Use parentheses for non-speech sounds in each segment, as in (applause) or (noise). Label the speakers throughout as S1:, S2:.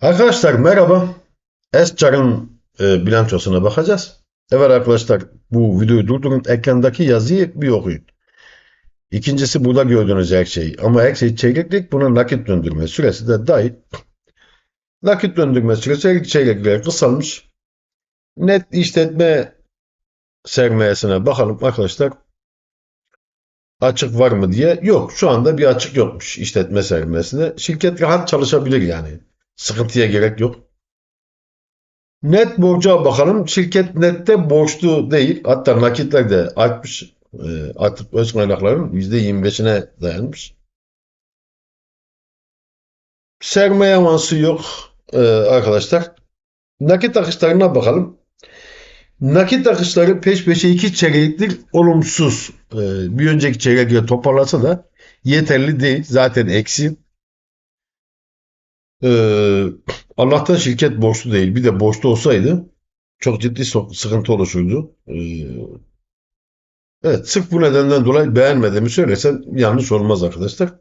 S1: Arkadaşlar merhaba. Escar'ın e, bilançosuna bakacağız. Evet arkadaşlar bu videoyu durdurun. Ekrandaki yazıyı bir okuyun. İkincisi burada gördüğünüz her şey. Ama her şey çeyreklik buna nakit döndürme süresi de dahil. Nakit döndürme süresi çeyrekliğe kısalmış. Net işletme sermayesine bakalım arkadaşlar. Açık var mı diye. Yok şu anda bir açık yokmuş işletme sermayesinde. Şirket rahat çalışabilir yani. Sıkıntıya gerek yok. Net borca bakalım. Şirket nette borçlu değil. Hatta nakitler de artmış. E, artık öz kaynakların %25'ine dayanmış. Sermaye avansı yok e, arkadaşlar. Nakit akışlarına bakalım. Nakit akışları peş peşe iki çeyrektir olumsuz. E, bir önceki çeyrekle toparlasa da yeterli değil. Zaten eksi. Ee, Allah'tan şirket borçlu değil. Bir de borçlu olsaydı çok ciddi sıkıntı oluşurdu. Ee, evet, sırf bu nedenden dolayı beğenmediğimi söylesem yanlış olmaz arkadaşlar.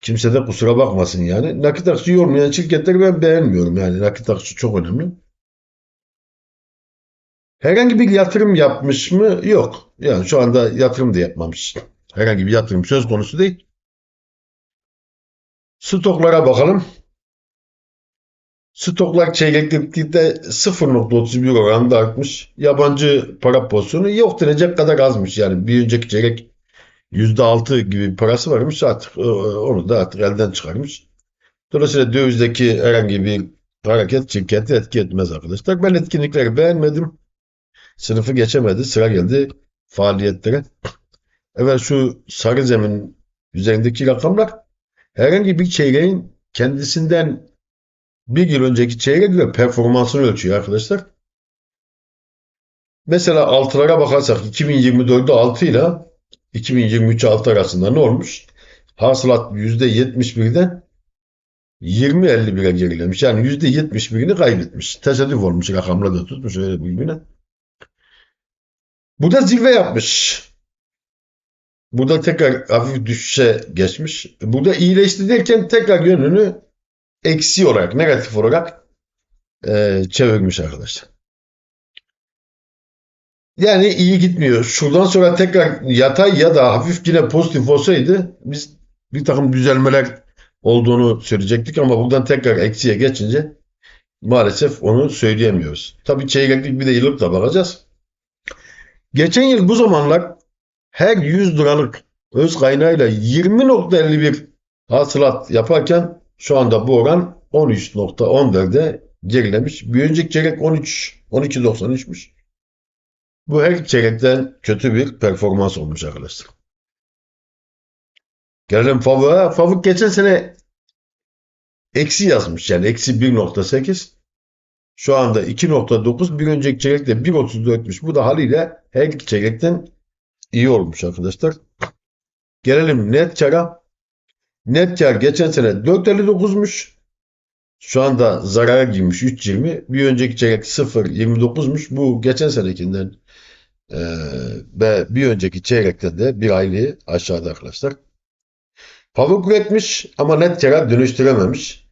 S1: Kimse de kusura bakmasın yani. Nakit akışı olmayan şirketleri ben beğenmiyorum. Yani nakit akışı çok önemli. Herhangi bir yatırım yapmış mı? Yok. Yani şu anda yatırım da yapmamış. Herhangi bir yatırım söz konusu değil. Stoklara bakalım. Stoklar çeyreklikte 0.31 oranında artmış. Yabancı para pozisyonu yok denecek kadar azmış. Yani bir önceki çeyrek %6 gibi parası varmış. Artık e, onu da artık elden çıkarmış. Dolayısıyla dövizdeki herhangi bir hareket şirketi etki etmez arkadaşlar. Ben etkinlikleri beğenmedim. Sınıfı geçemedi. Sıra geldi faaliyetlere. Evet şu sarı zemin üzerindeki rakamlar herhangi bir çeyreğin kendisinden bir yıl önceki çeyrek göre performansını ölçüyor arkadaşlar. Mesela altılara bakarsak 2024'de 6 ile 2023 6 arasında ne olmuş? Hasılat %71'den 20-51'e gerilemiş. Yani %71'ini kaybetmiş. Tesadüf olmuş rakamla da tutmuş öyle birbirine. Bu da zirve yapmış. Burada tekrar hafif düşüşe geçmiş. Burada iyileşti derken tekrar yönünü eksi olarak, negatif olarak e, çevirmiş arkadaşlar. Yani iyi gitmiyor. Şuradan sonra tekrar yatay ya da hafif yine pozitif olsaydı biz bir takım düzelmeler olduğunu söyleyecektik ama buradan tekrar eksiye geçince maalesef onu söyleyemiyoruz. Tabii çeyreklik bir de yıllık da bakacağız. Geçen yıl bu zamanlar her 100 liralık öz kaynağıyla 20.51 hasılat yaparken şu anda bu oran 13.14'de gerilemiş. Bir önceki çeyrek 13 12.93'müş. Bu her çeyrekten kötü bir performans olmuş arkadaşlar. Gelelim Favuk'a. Favuk geçen sene eksi yazmış. Yani eksi 1.8. Şu anda 2.9. Bir önceki çeyrekte 1.34'müş. Bu da haliyle her çeyrekten iyi olmuş arkadaşlar. Gelelim net kara. Net kar geçen sene 4.59'muş. Şu anda zarara girmiş 3.20. Bir önceki çeyrek 0.29'muş. Bu geçen senekinden e, ve bir önceki çeyrekten de bir aylığı aşağıda arkadaşlar. Pamuk üretmiş ama net kara dönüştürememiş.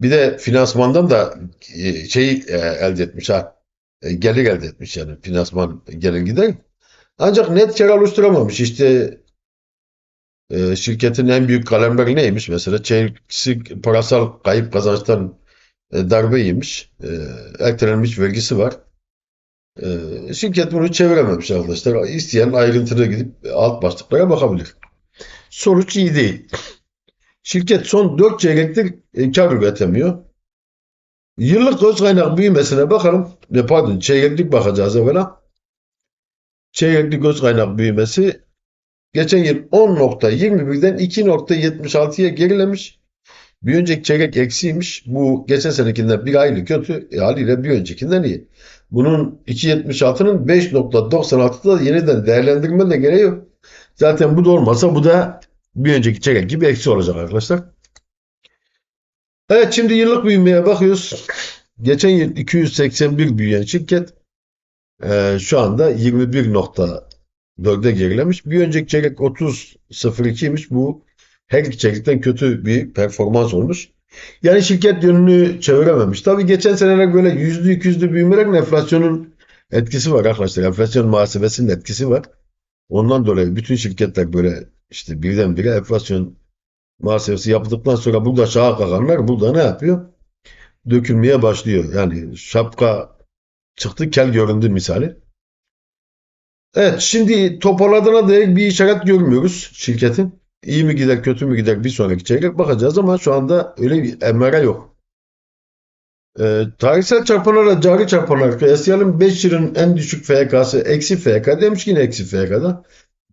S1: Bir de finansmandan da e, şey e, elde etmiş ha. E, gelir elde etmiş yani finansman gelir gider. Ancak net kar oluşturamamış. İşte e, şirketin en büyük kalemleri neymiş mesela? Çeyreksi parasal kayıp kazançtan e, darbe yemiş. E, ertelenmiş vergisi var. E, şirket bunu çevirememiş arkadaşlar. İsteyen ayrıntılı gidip alt başlıklara bakabilir. Sonuç iyi değil. Şirket son 4 çeyrektir e, kar üretemiyor. Yıllık öz kaynak büyümesine bakalım. Ne pardon çeyreklik bakacağız evvela. Çeyreklik öz kaynak büyümesi geçen yıl 10.21'den 2.76'ya gerilemiş. Bir önceki çeyrek eksiymiş. Bu geçen senekinden bir aylık kötü. E, haliyle bir öncekinden iyi. Bunun 2.76'nın 5.96'da da yeniden değerlendirme de gereği yok. Zaten bu da olmasa bu da bir önceki çeyrek gibi eksi olacak arkadaşlar. Evet şimdi yıllık büyümeye bakıyoruz. Geçen yıl 281 büyüyen şirket e, şu anda 21.4'e gerilemiş. Bir önceki çeyrek 30.02'ymiş. Bu her iki çeyrekten kötü bir performans olmuş. Yani şirket yönünü çevirememiş. Tabii geçen seneler böyle yüzlü ikizli büyümerek enflasyonun etkisi var arkadaşlar. Enflasyon muhasebesinin etkisi var. Ondan dolayı bütün şirketler böyle işte birdenbire enflasyon muhasebesi yapıldıktan sonra burada şaha kalkanlar burada ne yapıyor? Dökülmeye başlıyor. Yani şapka çıktı kel göründü misali. Evet şimdi toparladığına dair bir işaret görmüyoruz şirketin. İyi mi gider kötü mü gider bir sonraki çeyrek bakacağız ama şu anda öyle bir emare yok. Ee, tarihsel çarpanlarla cari çarpanlar kıyaslayalım. 5 yılın en düşük FK'sı eksi FK demiş yine eksi FK'da.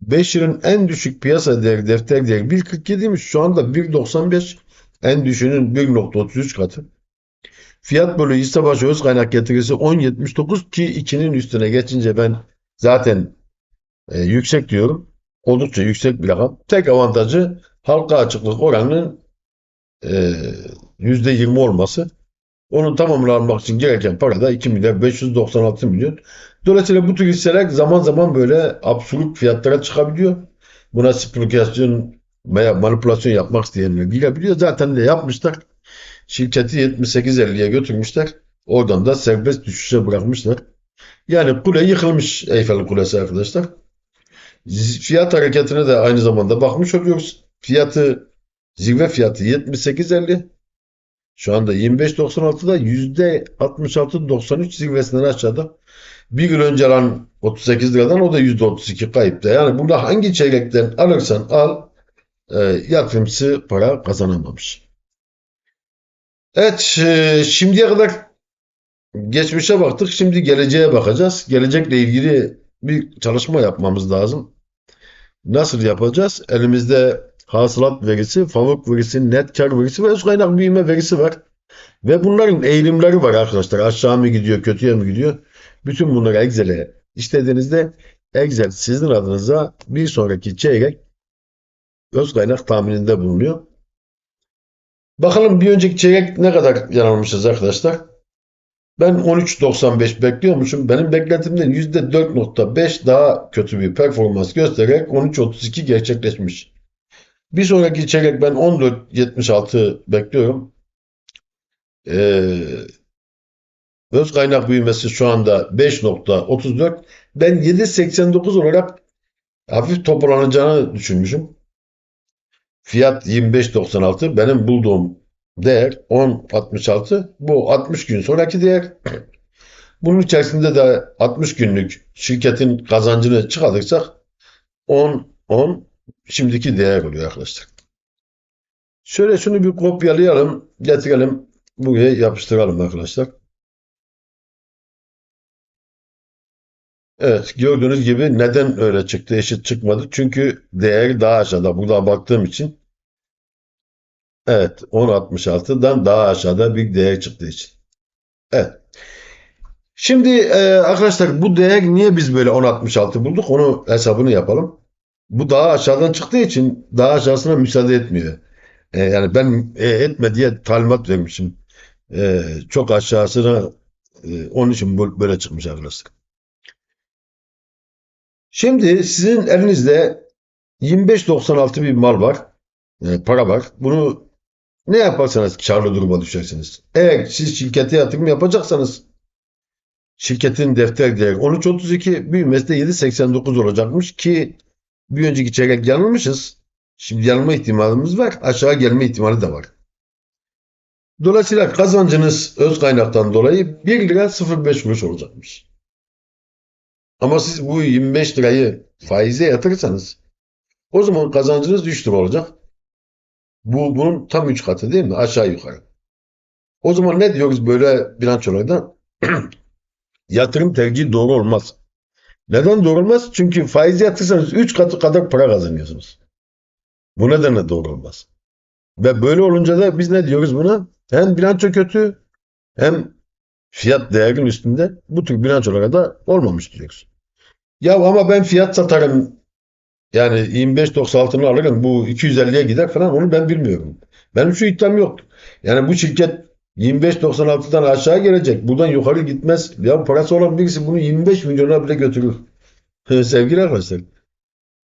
S1: 5 yılın en düşük piyasa değeri defter değeri 1.47'ymiş. Şu anda 1.95. En düşüğünün 1.33 katı. Fiyat bölü hisse başı öz kaynak getirisi 10.79 ki 2'nin üstüne geçince ben zaten e, yüksek diyorum. Oldukça yüksek bir rakam. Tek avantajı halka açıklık oranının e, %20 olması. Onun tamamını almak için gereken para da 2 milyar 596 milyon. Dolayısıyla bu tür hisseler zaman zaman böyle absürt fiyatlara çıkabiliyor. Buna spekülasyon veya manipülasyon yapmak isteyenler girebiliyor. Zaten de yapmışlar. Şirketi 78.50'ye götürmüşler. Oradan da serbest düşüşe bırakmışlar. Yani kule yıkılmış Eyfel Kulesi arkadaşlar. Fiyat hareketine de aynı zamanda bakmış oluyoruz. Fiyatı zirve fiyatı 78.50. Şu anda 25.96'da %66.93 zirvesinden aşağıda. Bir gün önce alan 38 liradan o da %32 kayıpta. Yani burada hangi çeyrekten alırsan al e, yatırımcısı para kazanamamış. Evet e, şimdiye kadar geçmişe baktık. Şimdi geleceğe bakacağız. Gelecekle ilgili bir çalışma yapmamız lazım. Nasıl yapacağız? Elimizde hasılat verisi, fabrik verisi, net kar verisi ve öz kaynak büyüme verisi var. Ve bunların eğilimleri var arkadaşlar. Aşağı mı gidiyor, kötüye mi gidiyor? Bütün bunları Excel'e işlediğinizde Excel sizin adınıza bir sonraki çeyrek öz kaynak tahmininde bulunuyor. Bakalım bir önceki çeyrek ne kadar yanılmışız arkadaşlar. Ben 13.95 bekliyormuşum. Benim beklentimden %4.5 daha kötü bir performans göstererek 13.32 gerçekleşmiş. Bir sonraki çeyrek ben 14.76 bekliyorum. Ee, öz kaynak büyümesi şu anda 5.34. Ben 7.89 olarak hafif toparlanacağını düşünmüşüm. Fiyat 25.96. Benim bulduğum değer 10.66. Bu 60 gün sonraki değer. (clears throat) Bunun içerisinde de 60 günlük şirketin kazancını çıkartırsak 10 10 şimdiki değer oluyor arkadaşlar. Şöyle şunu bir kopyalayalım, getirelim, buraya yapıştıralım arkadaşlar. Evet, gördüğünüz gibi neden öyle çıktı, eşit çıkmadı? Çünkü değeri daha aşağıda. Buradan baktığım için evet 10.66'dan daha aşağıda bir değer çıktığı için. Evet. Şimdi e, arkadaşlar bu değer niye biz böyle 10.66 bulduk? Onu hesabını yapalım. Bu daha aşağıdan çıktığı için daha aşağısına müsaade etmiyor. E, yani ben e, etme diye talimat vermişim. E, çok aşağısına e, onun için böyle çıkmış arkadaşlar. Şimdi sizin elinizde 25.96 bir mal var. e, para var. Bunu ne yaparsanız karlı duruma düşersiniz. Eğer siz şirkete yatırım yapacaksanız şirketin defter değeri 13.32 büyümesi de 7.89 olacakmış ki bir önceki çeyrek yanılmışız. Şimdi yanılma ihtimalimiz var. Aşağı gelme ihtimali de var. Dolayısıyla kazancınız öz kaynaktan dolayı 1 lira 0.5 kuruş olacakmış. Ama siz bu 25 lirayı faize yatırırsanız o zaman kazancınız 3 lira olacak. Bu bunun tam 3 katı değil mi? Aşağı yukarı. O zaman ne diyoruz böyle bilançolardan? (clears throat) Yatırım tercihi doğru olmaz. Neden doğru olmaz? Çünkü faize yatırırsanız 3 katı kadar para kazanıyorsunuz. Bu nedenle doğru olmaz. Ve böyle olunca da biz ne diyoruz buna? Hem bilanço kötü hem fiyat değerinin üstünde bu tür bilançolara da olmamış diyoruz. Ya ama ben fiyat satarım yani 25.96'ını alırım bu 250'ye gider falan onu ben bilmiyorum. Benim şu iddiam yok. Yani bu şirket 25.96'dan aşağı gelecek. Buradan yukarı gitmez. Ya parası olan birisi bunu 25 milyona bile götürür. (laughs) Sevgili arkadaşlar.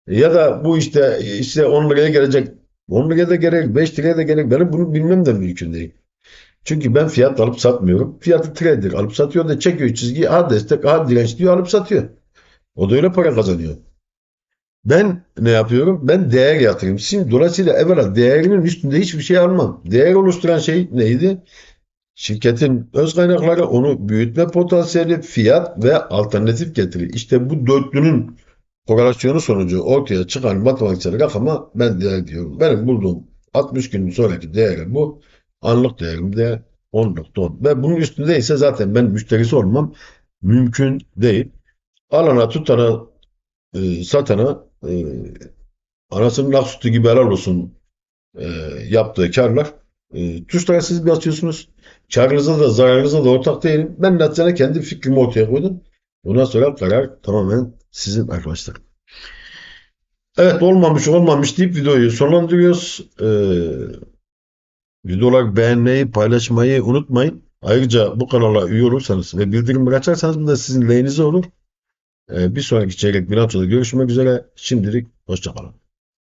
S1: Ya da bu işte işte 10 liraya gelecek 10 liraya da gerek, 5 liraya da gerek. Benim bunu bilmem de mümkün değil. Çünkü ben fiyat alıp satmıyorum. Fiyatı trader alıp satıyor da çekiyor çizgiyi. A destek, A direnç diyor alıp satıyor. O da öyle para kazanıyor. Ben ne yapıyorum? Ben değer yatırımcısıyım. Dolayısıyla evvela değerinin üstünde hiçbir şey almam. Değer oluşturan şey neydi? Şirketin öz kaynakları, onu büyütme potansiyeli, fiyat ve alternatif getiri. İşte bu dörtlünün korelasyonu sonucu ortaya çıkan matematiksel rakama ben değer diyorum. Benim bulduğum 60 gün sonraki değerim bu. Anlık değerim de 10.10. Ve bunun üstünde ise zaten ben müşterisi olmam mümkün değil. Alana tutana e, satana e, anasının ak sütü gibi helal olsun e, yaptığı karlar e, tuşlara siz basıyorsunuz. Karınıza da zararınıza da ortak değilim. Ben naçizane kendi fikrimi ortaya koydum. Ondan sonra karar tamamen sizin arkadaşlar. Evet olmamış olmamış deyip videoyu sonlandırıyoruz. Ee, videolar beğenmeyi, paylaşmayı unutmayın. Ayrıca bu kanala üye olursanız ve bildirimleri açarsanız bu da sizin lehinize olur. Ee, bir sonraki çeyrek bilançoda görüşmek üzere. Şimdilik hoşçakalın.